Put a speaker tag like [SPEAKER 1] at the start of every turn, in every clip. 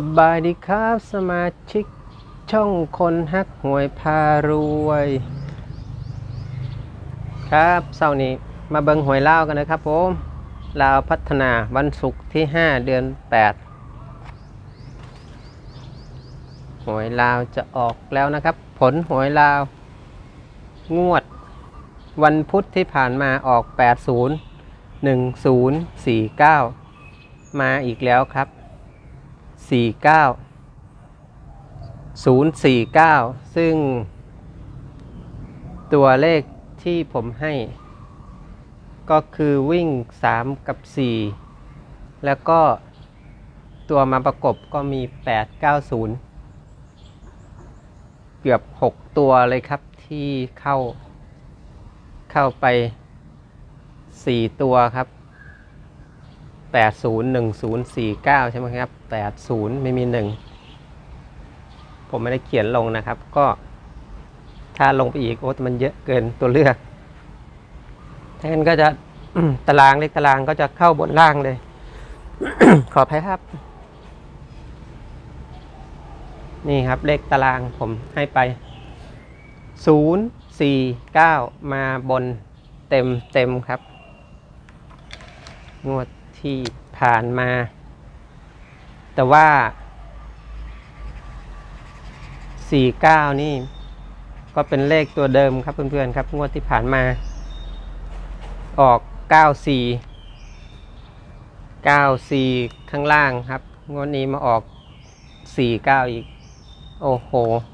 [SPEAKER 1] สบายดีครับสมาชิกช่องคนฮักหวยพารวย ครับเสาร์นี้มาเบิงหวยเล่าวกันนะครับผมลาวพัฒนาวันศุกร์ที่ 5 เดือน 8 หวยลาวจะออกแล้วนะครับ ผลหวยลาว งวด วันพุธที่ผ่านมาออก 80 1049 มาอีกแล้วครับ 049 ซึ่ง ตัวเลขที่ผมให้ ก็คือวิ่ง 3 กับ 4 แล้วก็ตัวมาประกบก็มี 890 เกือบ 6 ตัวเลยครับที่เข้า เข้าไป 4 ตัวครับ 801049 ใช่ไหมครับ 80 ไม่มี 1 ผมไม่ได้เขียนลงนะครับ ก็ถ้าลงไปอีกโอ้มันเยอะเกินตัวเลือกถ้านก็จะตารางเลขตารางก็จะเข้าบนล่างเลย ขออภัยครับ นี่ครับเลขตารางผมให้ไป 0 4 9 มาบนเต็มเต็มครับ งวดที่ผ่านมา แต่ว่า 49 นี่ ก็เป็นเลขตัวเดิมครับเพื่อนๆครับ งวดที่ผ่านมา ออก 94 94 ข้างล่างครับ งวดนี้มาออก 49 อีก โอ้โห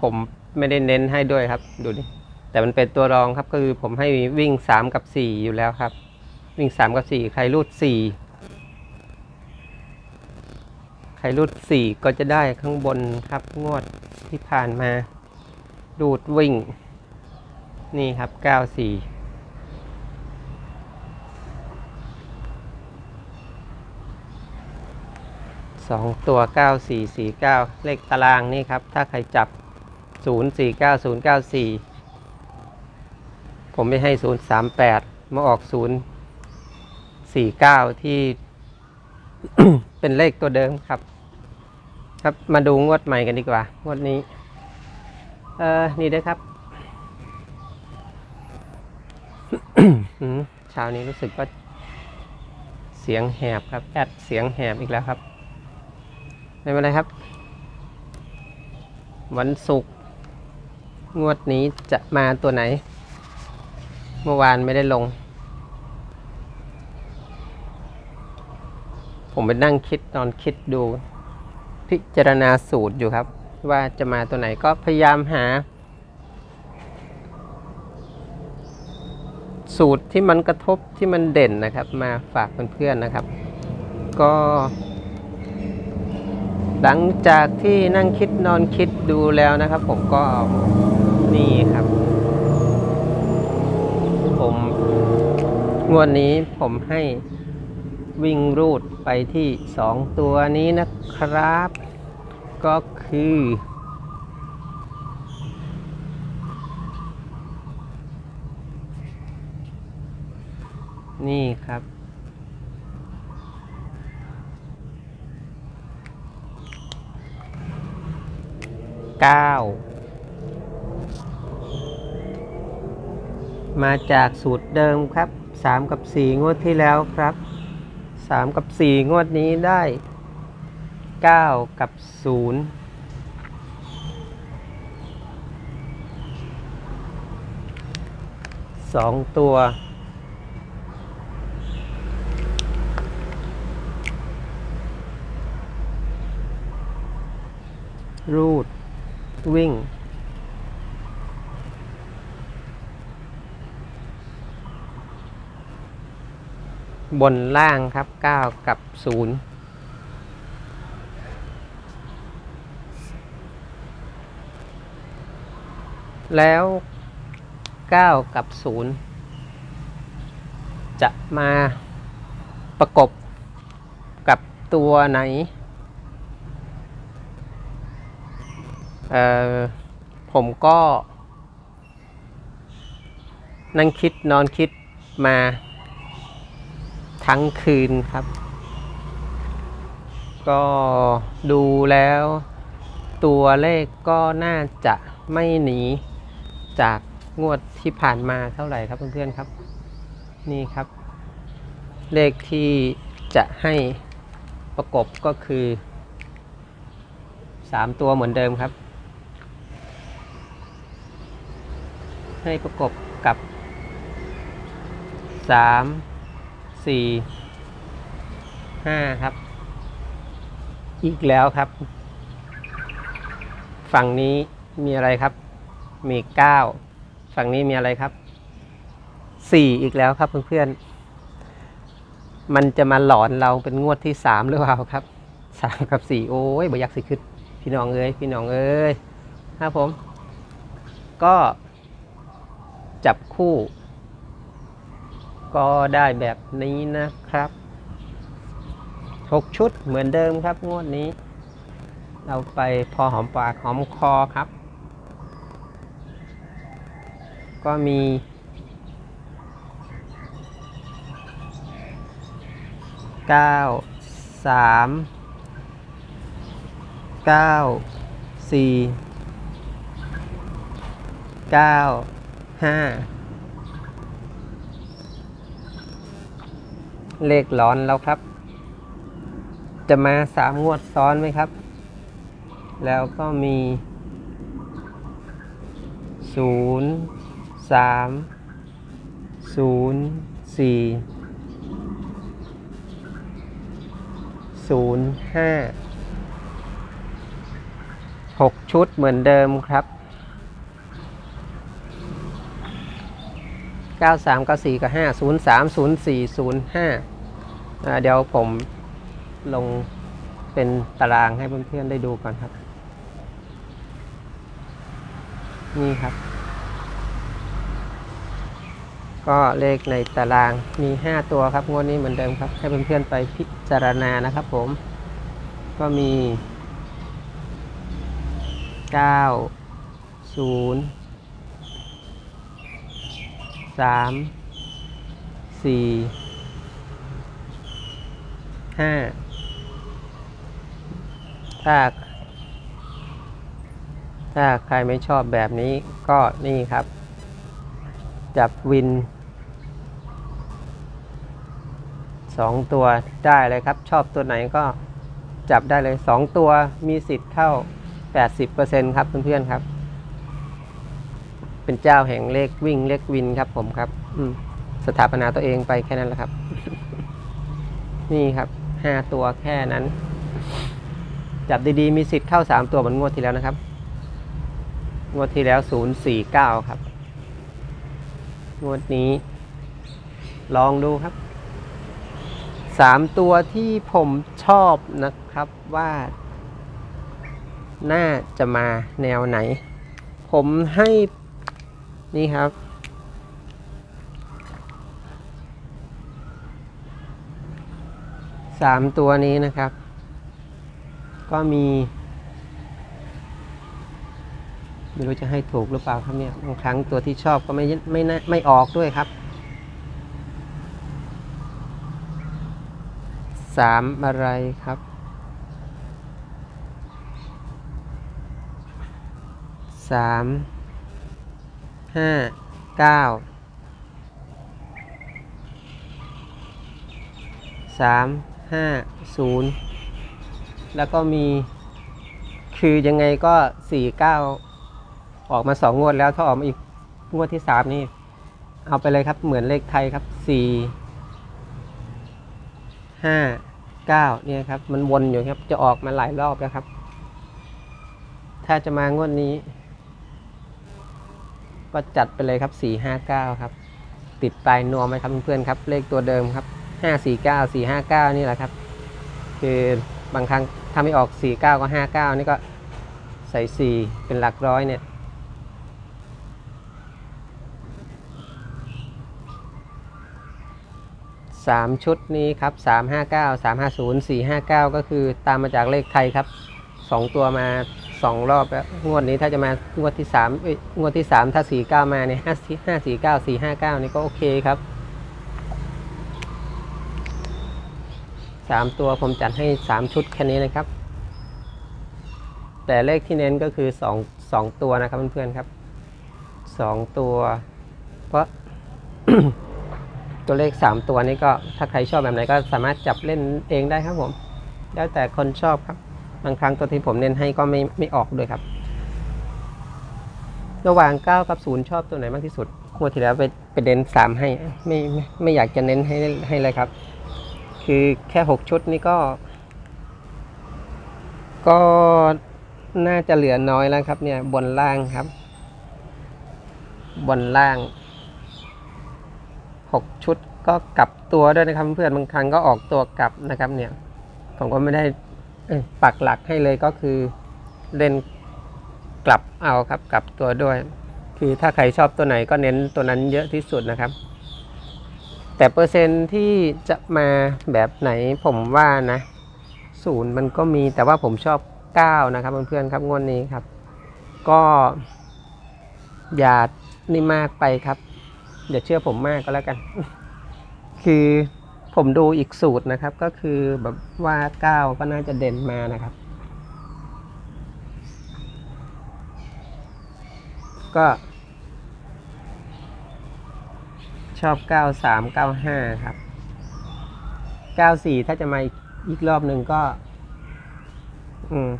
[SPEAKER 1] ผมไม่ได้เน้นให้ด้วยครับ ดูดิแต่มันเป็นตัวรองครับก็คือผมให้วิ่ง 3 กับ 4 อยู่แล้วครับ วิ่ง 3 กับ 4 ใครรูด 4 ใครรูด4 ก็จะได้ข้างบนครับงวดที่ผ่านมารูดวิ่ง นี่ครับ 94สองตัวเก้าสี่สี่เก้าเลขตารางนี่ครับ ถ้าใครจับศูนย์สี่เก้าศูนย์เก้าสี่ผมไม่ให้ศูนย์สามแปดมาออกศูนย์สี่เก้าที่ เป็นเลขตัวเดิมครับ ครับมาดูงวดใหม่กันดีกว่างวดนี้ เออนี่ด้ครับเช้านี้รู้สึกว่าเสียงแหบครับ แอดเสียงแหบอีกแล้วครับไม่เป็นไรครับ วันศุกร์งวดนี้จะมาตัวไหน เมื่อวานไม่ได้ลง ผมไปนั่งคิดนอนคิดดู พิจารณาสูตรอยู่ครับ ว่าจะมาตัวไหนก็พยายามหา สูตรที่มันกระทบที่มันเด่นนะครับ มาฝากเพื่อนๆนะครับ ก็ หลังจากที่นั่งคิดนอนคิดดูแล้วนะครับ ผมก็นี่ครับ ผมงวดนี้ผมให้ วิ่งรูดไปที่สองตัวนี้นะครับ ก็คือ นี่ครับเก้ามาจากสูตรเดิมครับสามกับสี่งวดที่แล้วครับ สามกับสี่งวดนี้ได้เก้ากับศูนย์สองตัวรูดวิ่ง บนล่างครับ 9 กับ 0 แล้ว 9 กับ 0 จะมาประกบกับตัวไหน เอ่อ ผมก็ นั่งคิดนอนคิดมา ทั้งคืนครับ ก็ดูแล้ว ตัวเลขก็น่าจะไม่หนีจากงวดที่ผ่านมาเท่าไหร่ครับเพื่อนๆครับ นี่ครับ เลขที่จะให้ประกบก็คือ 3 ตัวเหมือนเดิมครับ ให้ประกบกับ 3 4 5ครับ อีกแล้วครับ ฝั่งนี้มีอะไรครับ มี9ฝั่งนี้มีอะไรครับ4อีกแล้วครับเพื่อนๆ มันจะมาหลอนเราเป็นงวดที่3หรือเปล่าครับ3กับ4โอ้ยบ่อยากสิขึ้นพี่น้องเอ้ยพี่น้องเอ้ยครับผม ก็จับคู่ ก็ได้แบบนี้นะครับ 6 ชุดเหมือนเดิมครับงวดนี้ เราไปพอหอมปากหอมคอครับ ก็มีเก้าสามเก้าสี่เก้าห้า เลขร้อนแล้วครับ จะมาสามงวดซ้อนไหมครับ แล้วก็มีศูนย์สามศูนย์สี่ศูนย์ห้าหกชุดเหมือนเดิมครับ เก้าสามเก้าสี่กับห้าศูนย์สามศูนย์สี่ศูนย์ห้าเดี๋ยวผมลงเป็นตารางให้เพื่อนๆได้ดูก่อนครับ นี่ครับ ก็เลขในตารางมี 5 ตัวครับ งวดนี้เหมือนเดิมครับ ให้เพื่อนๆไปพิจารณานะครับผม ก็มี 9 0 3 4 5ถ้า ถ้าใครไม่ชอบแบบนี้ก็นี่ครับ จับวินสองตัวได้เลยครับ ชอบตัวไหนก็จับได้เลยสองตัวมีสิทธิ์เข้า 80%ครับเพื่อนๆครับ เป็นเจ้าแห่งเลขวิ่งเลขวินครับ ผมครับ อืมสถาปนาตัวเองไปแค่นั้นแหละครับ นี่ครับห้าตัวแค่นั้น จับดีๆ มีสิทธิ์เข้า3ตัวเหมือนงวดที่แล้วนะครับ งวดที่แล้ว049ครับ งวดนี้ ลองดูครับสามตัวที่ผมชอบนะครับว่า น่าจะมาแนวไหน ผมให้ นี่ครับ สามตัวนี้นะครับ ก็มี ไม่รู้จะให้ถูกหรือเปล่าครับเนี่ย บางครั้งตัวที่ชอบก็ไม่ไม่น่ไม่ออกด้วยครับสามอะไรครับสาม ห้าเก้าสามห้าศูนย์แล้วก็มีคือยังไงก็สี่เก้าออกมาสองงวดแล้วถ้าออกมาอีกงวดที่สามนี่ เอาไปเลยครับเหมือนเลขไทยครับสี่ห้าเก้าเนี่ยครับ มันวนอยู่ครับ จะออกมาหลายรอบแล้วครับ ถ้าจะมางวดนี้ ก็จัดไปเลยครับสี่ห้าเก้าครับ ติดปลายนวมไหมครับเพื่อนๆครับ เลขตัวเดิมครับห้าสี่เก้าสี่ห้าเก้านี่แหละครับ คือบางครั้งถ้าไม่ออกสี่เก้าก็ห้าเก้านี่ก็ใส่สี่เป็นหลักร้อยเนี่ยสามชุดนี้ครับสามห้าเก้าสามห้าศูนย์สี่ห้าเก้าก็คือตามมาจากเลขไทยครับสองตัวมา สองรอบแล้ว งวดนี้ถ้าจะมางวดที่สามงวดที่สามถ้าสี่เก้ามาเนี่ยห้าห้าสี่เก้าสี่ห้าเก้านี่ก็โอเคครับสามตัวผมจัดให้สามชุดแค่นี้นะครับ แต่เลขที่เน้นก็คือสองสองตัวนะครับเพื่อนๆครับสองตัว เพราะตัวเลขสามตัวนี้ก็ถ้าใครชอบแบบไหนก็สามารถจับเล่นเองได้ครับผม แล้วแต่คนชอบครับ บางครั้งตัวที่ผมเน้นให้ก็ไม่ไม่ออกด้วยครับ ระหว่าง 9 กับ 0 ชอบตัวไหนมากที่สุดงวดที่แล้วไปไปเน้น3 ให้ไม่ไม่ไม่อยากจะเน้นให้ให้เลยครับ คือแค่ 6 ชุดนี่ก็ ก็น่าจะเหลือน้อยแล้วครับ เนี่ยบนล่างครับ บนล่าง 6 ชุดก็กลับตัวด้วยนะครับเพื่อนบางครั้งก็ออกตัวกลับนะครับ เนี่ย ผมก็ไม่ได้ ปักหลักให้เลยก็คือเล่นกลับเอาครับกลับตัวด้วย คือถ้าใครชอบตัวไหนก็เน้นตัวนั้นเยอะที่สุดนะครับ แต่เปอร์เซ็นต์ที่จะมาแบบไหนผมว่านะศูนย์มันก็มีแต่ว่าผมชอบ 9 นะครับเพื่อนๆครับงวดนี้ครับ ก็อย่านี่มากไปครับ อย่าเชื่อผมมากก็แล้วกัน คือ ผมดูอีกสูตรนะครับ ก็คือแบบว่า9ก็น่าจะเด่นมานะครับ ก็ชอบ 93 95 ครับ 94 ถ้าจะมาอีกอีกรอบหนึ่งก็ อืม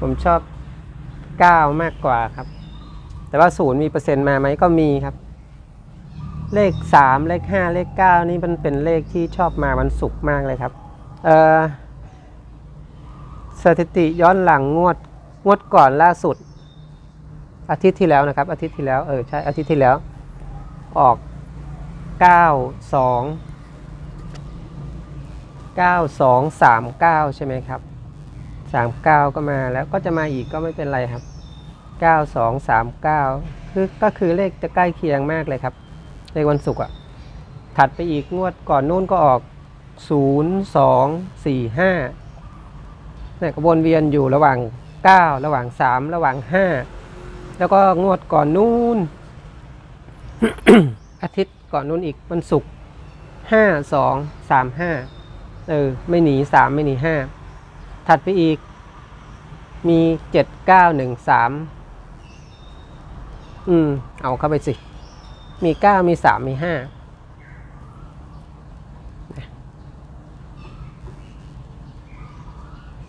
[SPEAKER 1] ผมชอบ 9 มากกว่าครับ แต่ว่าศูนย์มีเปอร์เซ็นต์มาไหมก็มีครับ เลข 3 เลข 5 เลข 9 นี่มันเป็นเลขที่ชอบมาวันศุกร์มากเลยครับเสถิติย้อนหลังงวดงวดก่อนล่าสุด อาทิตย์ที่แล้วนะครับ อาทิตย์ที่แล้วเออใช่อาทิตย์ที่แล้ว ออก 9 2 9 2 3 9 ใช่ไหมครับ 3 9 ก็มาแล้วก็จะมาอีกก็ไม่เป็นไรครับ 9 2 3 9 คือก็คือเลขจะใกล้เคียงมากเลยครับ เลขวันศุกร์อะ ถัดไปอีกงวดก่อนนู้นก็ออก0 2 4 5เนี่ยก็วนเวียนอยู่ระหว่าง 9 ระหว่าง 3 ระหว่าง 5 แล้วก็งวดก่อนนู้นอาทิตย์ก่อนนู้นอีกวันศุกร์5 2 3 5เออ ไม่หนี3ไม่หนี5ถัดไปอีก มี7 9 1 3อืม เอาเข้าไปสิ มี 9 มี 3 มี 5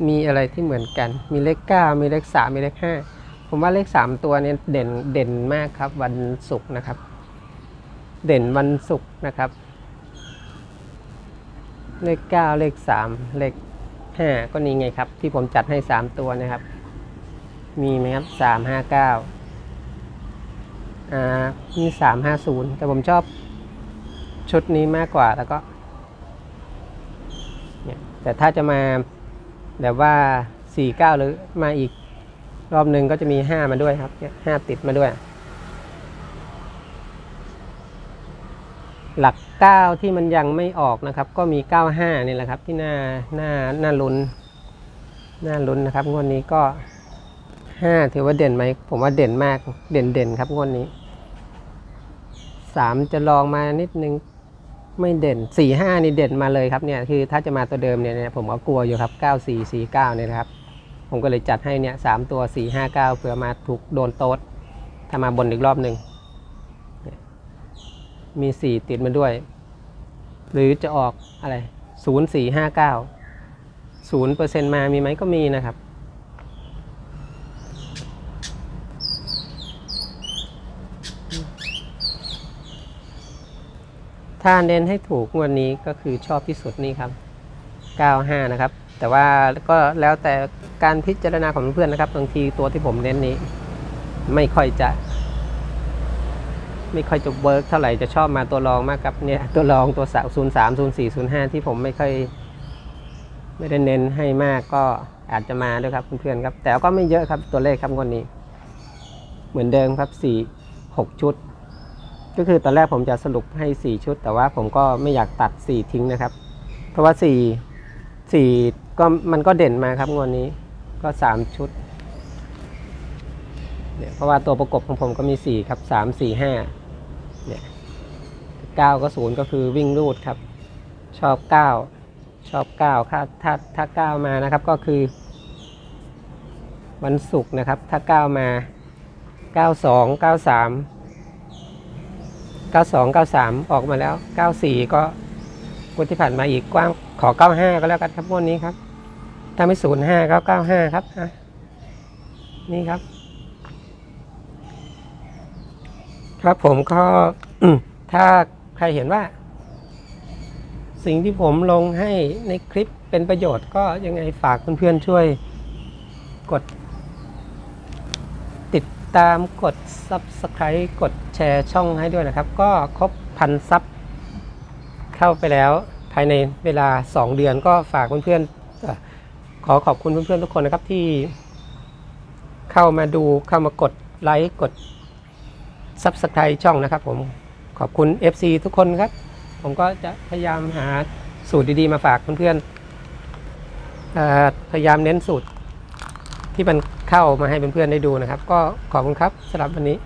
[SPEAKER 1] มีอะไรที่เหมือนกัน มีเลข 9 มีเลข 3 มีเลข 5 ผมว่าเลข 3 ตัวเนี้เด่นเด่นมากครับวันศุกร์นะครับ เด่นวันศุกร์นะครับ เลข 9 เลข 3 เลข 5 ก็นี่ไงครับ ที่ผมจัดให้ 3 ตัวนะครับ มีไหมครับ 3 5 9 อ่ามี3 5 0แต่ผมชอบชุดนี้มากกว่าแล้วก็เนี่ยแต่ถ้าจะมาแบบว่า49หรือมาอีกรอบหนึ่งก็จะมี5มาด้วยครับเนี่ย5ติดมาด้วย หลัก9ที่มันยังไม่ออกนะครับ ก็มี95นี่แหละครับ ที่หน้าหน้าหน้าลุ้นหน้าลุ้นนะครับงวดนี้ก็5ถือว่าเด่นไหมผมว่าเด่นมากเด่นเด่นครับงวดนี้ 3จะลองมานิดนึงไม่เด่น4 5นี่เด่นมาเลยครับเนี่ยคือถ้าจะมาตัวเดิมเนี่ยผมก็กลัวอยู่ครับ9 4 4 9เนี่ยนะครับ ผมก็เลยจัดให้เนี่ย3ตัว4 5 9เก้าเผื่อมาถูกโดนโต๊ดถ้ามาบนอีกรอบหนึ่งเนี่ยมี4ติดมาด้วย หรือจะออกอะไร0 4 5 9 0เปอร์เซ็นต์มามีไหมก็มีนะครับ ถ้าเน้นให้ถูกงวันนี้ก็คือชอบที่สุดนี่ครับ 95 นะครับ แต่ว่าก็แล้วแต่การพิจารณาของเพื่อนนะครับ บางทีตัวที่ผมเน้นนี้ ไม่ค่อยจะ ไม่ค่อยจะเวิร์กเท่าไหร่จะชอบมาตัวรองมากกับเนี่ยตัวรองตัวสศูนย์สามศูนย์สี่ศูนย์ห้าที่ผมไม่ค่อยไม่ได้เน้นให้มากก็อาจจะมาด้วยครับเพื่อนๆครับ แต่ก็ไม่เยอะครับตัวเลขครับงวันนี้ เหมือนเดิมครับสี่หกชุด ก็คือตอนแรกผมจะสรุปให้ 4 ชุด แต่ว่าผมก็ไม่อยากตัด 4 ทิ้งนะครับ เพราะว่า 4 4 ก็มันก็เด่นมาครับงวดนี้ก็ 3 ชุดเนี่ยเพราะว่าตัวประกบของผมก็มี 4 ครับ 3 4 5เนี่ยเก้าก็ศูนย์ก็คือวิ่งรูดครับ ชอบเก้าชอบเก้าถ้าถ้าถ้าเก้ามานะครับก็คือ วันศุกร์นะครับ ถ้าเก้ามาเก้าสองเก้าสองเก้าสามออกมาแล้วเก้าสี่ก็งวดที่ผ่านมาอีกกว้างขอเก้าห้าก็แล้วกันครับงวดนี้ครับ ถ้าไม่ศูนย์ห้าก็เก้าห้าครับอะนี่ครับ ครับผมก็ถ้าใครเห็นว่า สิ่งที่ผมลงให้ในคลิปเป็นประโยชน์ก็ยังไงฝากเพื่อนๆช่วยกด ตามกด Subscribe กดแชร์ช่องให้ด้วยนะครับ ก็ครบพันซับเข้าไปแล้วภายในเวลา 2 เดือนก็ฝากเพื่อนๆขอขอบคุณเพื่อนๆทุกคนนะครับที่เข้ามาดูเข้ามากดไลค์กด Subscribe ช่องนะครับผมขอบคุณ FC ทุกคนครับ ผมก็จะพยายามหาสูตรดีๆมาฝากเพื่อนๆพยายามเน้นสูตร ที่มันเข้ามาให้เพื่อนๆได้ดูนะครับ ก็ขอบคุณครับสำหรับวันนี้